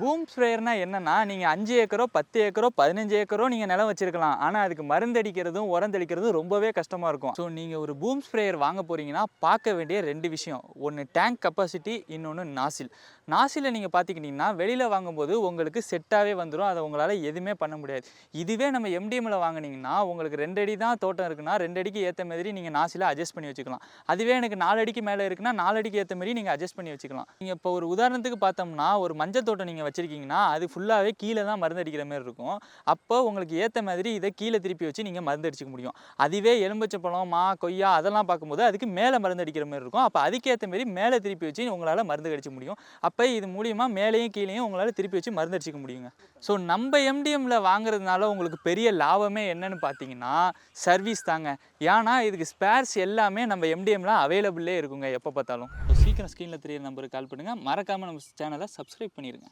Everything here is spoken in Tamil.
பூம் ஸ்ப்ரேயர்னா என்னன்னா நீங்கள் அஞ்சு ஏக்கரோ பத்து ஏக்கரோ பதினஞ்சு ஏக்கரோ நீங்கள் நிலம் வச்சிருக்கலாம். ஆனால் அதுக்கு மருந்தடிக்கிறதும் உரந்தடிக்கிறதும் ரொம்பவே கஷ்டமாக இருக்கும். ஸோ நீங்கள் ஒரு பூம் ஸ்ப்ரேயர் வாங்க போகிறீங்கன்னா பார்க்க வேண்டிய ரெண்டு விஷயம். ஒன்று டேங்க் கெப்பாசிட்டி இன்னொன்று நாசில் நாசிலை நீங்கள் பார்த்துக்கிட்டிங்கன்னா வெளியில் வாங்கும்போது உங்களுக்கு செட்டாகவே வந்துடும் அதை உங்களால் எதுவுமே பண்ண முடியாது. இதுவே நம்ம எம்டிஎம்மில் வாங்கினீங்கன்னா உங்களுக்கு ரெண்டு அடி தான் தோட்டம் இருக்குன்னா ரெண்டு அடிக்கு ஏற்ற மாதிரி நீங்கள் நாசில அட்ஜஸ்ட் பண்ணி வச்சுக்கலாம். அதுவே எனக்கு நாலு அடிக்கு மேலே இருக்குன்னா நாலு அடிக்கு ஏற்ற மாதிரி நீங்கள் அட்ஜஸ்ட் பண்ணி வச்சுக்கலாம். நீங்கள் இப்போ ஒரு உதாரணத்துக்கு பார்த்தோம்னா ஒரு மஞ்சள் தோட்டம் நீங்கள் வச்சுருக்கீங்கன்னா அது ஃபுல்லாகவே கீழே தான் மருந்து அடிக்கிற மாதிரி இருக்கும். அப்போ உங்களுக்கு ஏற்ற மாதிரி இதை கீழே திருப்பி வச்சு நீங்கள் மருந்து அடிச்சுக்க முடியும். அதுவே எலும்பச்சப்பழம் மா கொய்யா அதெல்லாம் பார்க்கும்போது அதுக்கு மேலே மருந்து அடிக்கிற மாதிரி இருக்கும். அப்போ அதுக்கேற்ற மாதிரி மேலே திருப்பி வச்சு உங்களால் மருந்து அடிக்க முடியும். அப்போ இது மூலியமாக மேலேயும் கீழேயும் உங்களால் திருப்பி வச்சு மருந்து அடிச்சிக்க முடியுங்க. ஸோ நம்ம எம்டிஎம்மில் வாங்குறதுனால உங்களுக்கு பெரிய லாபமே என்னன்னு பார்த்தீங்கன்னா சர்வீஸ் தாங்க. ஏன்னா இதுக்கு ஸ்பேர்ஸ் எல்லாமே நம்ம எம்டிஎம்மில் அவைலபிளே இருக்குங்க எப்போ பார்த்தாலும். ஸோ சீக்கிரம் ஸ்க்ரீனில் தெரியற நம்பருக்கு கால் பண்ணுங்கள் மறக்காமல் நம்ம சேனலை சப்ஸ்கிரைப் பண்ணிடுங்க